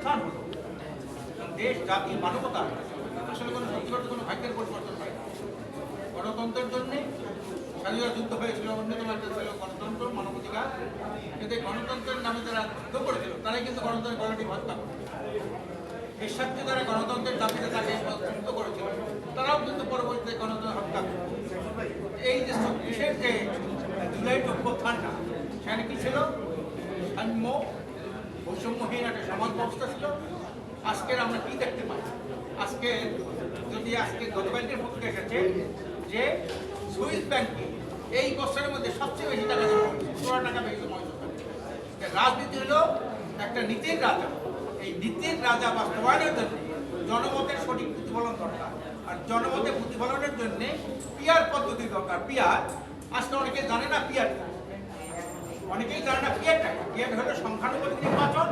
উত্থান হলো দেশ, জাতি, মানবতা, আসলে কোনো সত্যি কোনো ভাগ্যের পরিবর্তন হয় গণতন্ত্রের জন্যে স্বাধীনতা যুদ্ধ হয়েছিল, অন্যতম একটা ছিল গণতন্ত্র, মানবাধিকার। কিন্তু গণতন্ত্রের নামে যারা যুদ্ধ করেছিল, তারাই কিন্তু গণতন্ত্রের গণটি হত্যা করে নিঃস্বার্থে যারা গণতন্ত্রের দাবিতে তাকে যুদ্ধ করেছিল, তারাও কিন্তু পরবর্তীতে গণতন্ত্র হত্যা এই যে চব্বিশের যে জুলাই অভ্যুত্থানটা সেখানে কি ছিল? সাম্য, বৈষম্যহীন সমাজ ব্যবস্থা ছিল, আজকের আমরা কি দেখতে পাই? আজকে যদি আজকে গতকালকের পত্রিকা এসেছে যে সুইস ব্যাংকে এই বছরের মধ্যে সবচেয়ে বেশি টাকা ষোলো টাকা বেশি জমা রাজনীতি হলো একটা নীতির রাজা। এই নীতির রাজা বাস্তবায়নের জন্য জনমতের সঠিক প্রতিফলন দরকার। আর জনমতের প্রতিফলনের জন্য পিয়ার পদ্ধতি দরকার। পিয়ার, আজকে অনেকে জানে না পিয়ার অনেকেই জানে না পিয়ারটা। পিয়ার হলো সংখ্যানুপাতিক নির্বাচন।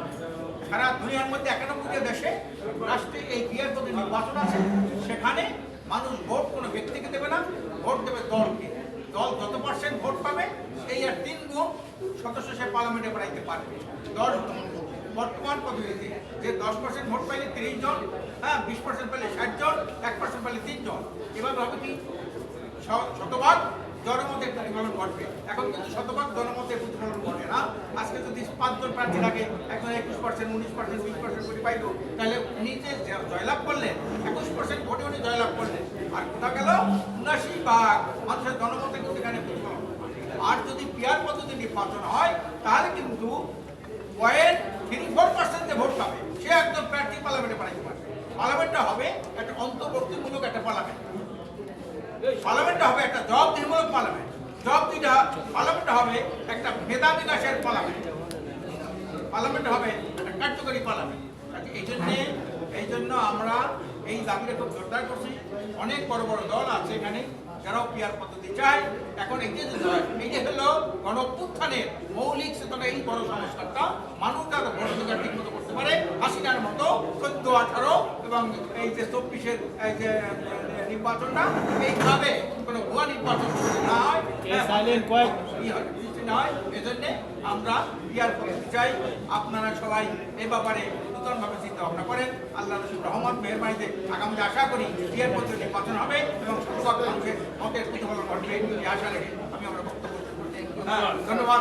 সারা দুনিয়ার মধ্যে একানব্বইটা দেশে রাষ্ট্রে এই পিয়ার পদ্ধতি নির্বাচন আছে। সেখানে মানুষ ভোট কোনো ব্যক্তিকে দেবে না, ভোট দেবে দলকে। দল যত পার্সেন্ট ভোট পাবে এই আর তিন গুণ সদস্য সে পার্লামেন্টে বাড়াইতে পারবে। দশ। বর্তমান পদ্ধতিতে যে দশ পার্সেন্ট ভোট পাইলে তিরিশ জন হ্যাঁ বিশ পার্সেন্ট পেলে ষাট জন, এক পার্সেন্ট পেলে তিন জন। এভাবে হবে কি? শতভাগ জনমতের প্রতিফলন ঘটবে। এখন কিন্তু শতভাগ জনমতের প্রতিফলন ঘটে না? আজকে যদি পাঁচজন প্রার্থী থাকে, একজন একুশ পার্সেন্ট উনিশ পার্সেন্ট বিশ পার্সেন্ট ভোট পাইল তাহলে উনি যে জয়লাভ করলেন, একুশ পার্সেন্ট ভোটে উনি জয়লাভ করলেন। আর কোথা গেল? উনাশি ভাগ মানুষের জনমতের কিন্তু এখানে আর যদি পিয়ার পদ্ধতি নির্বাচন হয়, তাহলে কিন্তু point three four percent vote পাবে। সে একজন প্রার্থী পার্লামেন্টে পাঠাইতে পারবে। পার্লামেন্টটা হবে একটা অন্তর্বর্তীমূলক একটা পার্লামেন্ট। পার্লামেন্টটা হবে একটা জবাবদিহিমূলক পার্লামেন্ট। জবাবদিহিটা পার্লামেন্টটা হবে একটা মেধা বিকাশের পার্লামেন্ট। পার্লামেন্ট হবে একটা কার্যকরী পার্লামেন্ট। এই জন্যে, এই জন্য আমরা এই দাবিটা খুব জোরদার করছি। অনেক বড় বড় দল আছে এখানে, যারাও পিয়ার পদ্ধতি চায়। এখন এই যে যে- এই যে হলো গণ অভ্যুত্থানের মৌলিক চেতনা, এই বড় সংস্কারটা মানুষ যাতে ভোট ঠিক মতো করতে পারে, হাসিনার মতো চোদ্দ, আঠারো এবং এই যে চব্বিশের, এই যে, নির্বাচনটা, এইভাবে কোনো ভুয়া নির্বাচন হয় silent কয়েক- ই বৃষ্টি না হয় এজন্য আমরা ইয়ার করতে চাই আপনারা সবাই এ ব্যাপারে নূতনভাবে চিন্তা ভাবনা করেন আল্লাহ রসুল রহমান মেহরবানিতে আগামীতে আশা করি ইয়ার মধ্যে নির্বাচন হবে এবং মতের প্রতিফলন ঘটবে আশা রেখে আমি আমরা বক্তব্য। হ্যাঁ, ধন্যবাদ